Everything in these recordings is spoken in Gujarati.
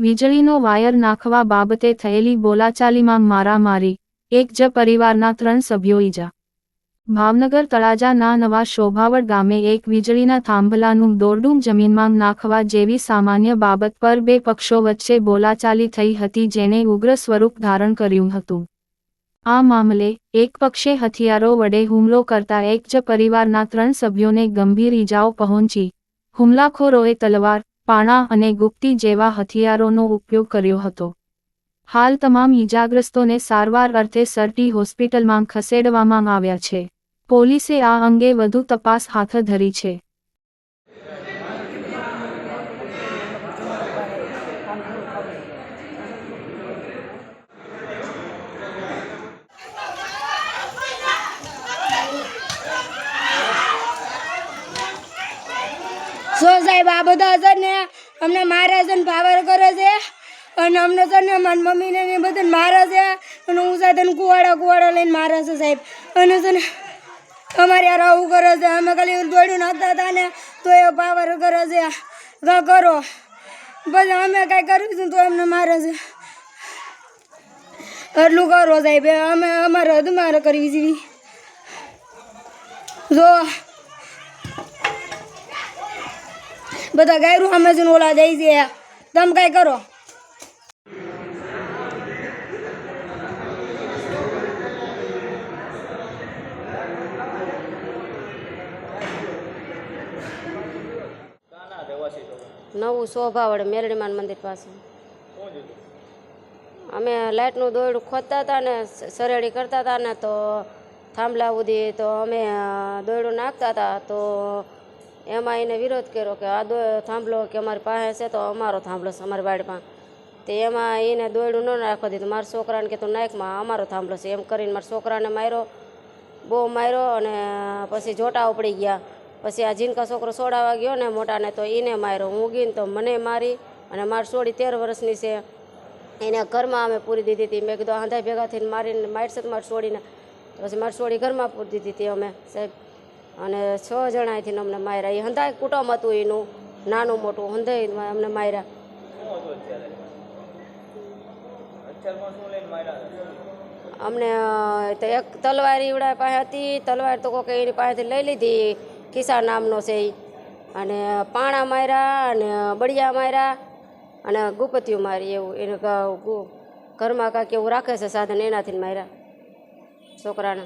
વીજળીનો વાયર નાખવા બાબતે થયેલી બોલાચાલીમાં મારામારી, એક જ પરિવારના ત્રણ સભ્યો ઈજા. ભાવનગર તળાજાના નવા શોભાવડ ગામે એક વીજળીના થાંભલાનું દોરડું જમીનમાં નાખવા જેવી સામાન્ય બાબત પર બે પક્ષો વચ્ચે બોલાચાલી થઈ હતી જેને ઉગ્ર સ્વરૂપ ધારણ કર્યું હતું. આ મામલે એક પક્ષે હથિયારો વડે હુમલો કરતા એક જ પરિવારના ત્રણ સભ્યોને ગંભીર ઈજાઓ પહોંચી. હુમલાખોરોએ તલવાર પાણા અને ગુપ્તી જેવા હથિયારોનો ઉપયોગ કર્યો હતો. હાલ તમામ ઈજાગ્રસ્તોને સારવાર અર્થે સરટી હોસ્પિટલમાં ખસેડવામાં આવ્યા છે. પોલીસે આ અંગે વધુ તપાસ હાથ ધરી છે. સો સાહેબ, આ બધા છે ને, અમને મારે છે ને પાવર કરે છે. અને અમને છે ને મારી મમ્મીને ને બધાને મારે છે. અને હું સાથે કુવાડા કુવાડા લઈને મારે છે સાહેબ. અને છે ને અમારે યાર આવું કરે છે. અમે ખાલી દોડ્યું નાખતા હતા ને, તો એ પાવર કરે છે. કરો. પછી અમે કાંઈ કરીશું તો અમને મારે છે. એટલું કરો સાહેબ. અમે અમારે હદમાર કરવી જોઈએ જો બધા ગાયરું સામે ઓલા જાય છે તમે કાંઈ કરો. નવું શોભાવડે મેરડીમાન મંદિર પાસે. અમે લાઇટનું દોરડું ખોદતા હતા ને સરેડી કરતા હતા ને તો થાંભલા સુધી તો અમે દોરડું નાખતા હતા તો એમાં એને વિરોધ કર્યો કે આ દો, થાંભલો કે અમારી પાસે છે તો અમારો થાંભલો છે અમારી વાડીમાં. તે એમાં એને દોરડું ન નાખવા દીધું. મારા છોકરાને કીધું નાખમાં અમારો થાંભલો છે. એમ કરીને મારા છોકરાને માર્યો, બહુ માર્યો અને પછી જોટા ઉપડી ગયા. પછી આ જીનકા છોકરો સોડાવા ગયો ને મોટાને તો એને માર્યો. હું ગઈ તો મને મારી અને મારી સોડી તેર વર્ષની છે. એને ઘરમાં અમે પૂરી દીધી હતી. મેં કીધું આંધા ભેગા થઈને મારીને મારશે મારી સોડીને પછી મારી સોડી ઘરમાં પૂરી દીધી હતી અમે, સાહેબ. અને છ જણાથી અમને માર્યા. એ હંધાય કુટુંબ હતું એનું, નાનું મોટું, હંધાય અમને માર્યા. અમને તો એક તલવાર ઈવડા પાસે હતી, તલવાર તો કોકે એની પાસેથી લઈ લીધી, ખિસ્સા નામનો છે એ અને પાણા માર્યા, અને બળિયા માર્યા, અને ગુપતિયું મારી એવું, એને ઘરમાં કાંઈક એવું રાખે છે સાધન, એનાથી માર્યા. છોકરાને.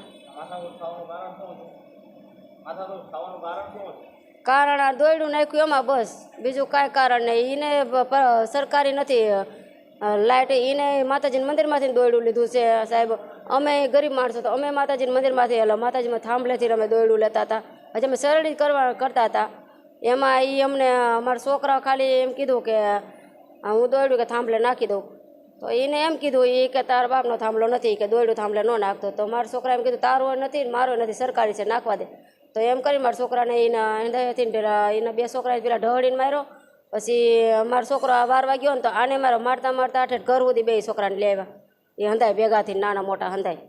કારણ આ દોયડું નાખ્યું એમાં બસ. બીજું કાંઈ કારણ નહીં. એને સરકારી નથી લાઇટ એને માતાજીના મંદિરમાંથી દોયડું લીધું છે, સાહેબ. અમે ગરીબ માણસો તો અમે માતાજીના મંદિરમાંથી, એટલે માતાજીમાં થાંભલેથી અમે દોયડું લેતા હતા. હજી અમે સરળી કરવા કરતા હતા. એમાં એ અમને, અમારા છોકરા ખાલી એમ કીધું કે હું દોયડું કે થાંભલે નાખી દઉં. તો એને એમ કીધું એ કે તારા બાપનો થાંભલો નથી, કે દોયડું થાંભલે ન નાખતો. તો મારા છોકરા એમ કીધું, તારો નથી મારો નથી, સરકારી છે, નાખવા દે. તો એમ કરી મારા છોકરાને એના હેંધાથી પેલા એના બે છોકરાએ પેલા ઢળીને માર્યો. પછી મારો છોકરો આ વારવા ગયો ને તો આને મારો મારતા મારતા આઠે ઘર સુધી બે છોકરાને લેવા એ હંધાય ભેગાથી નાના મોટા હંધાય.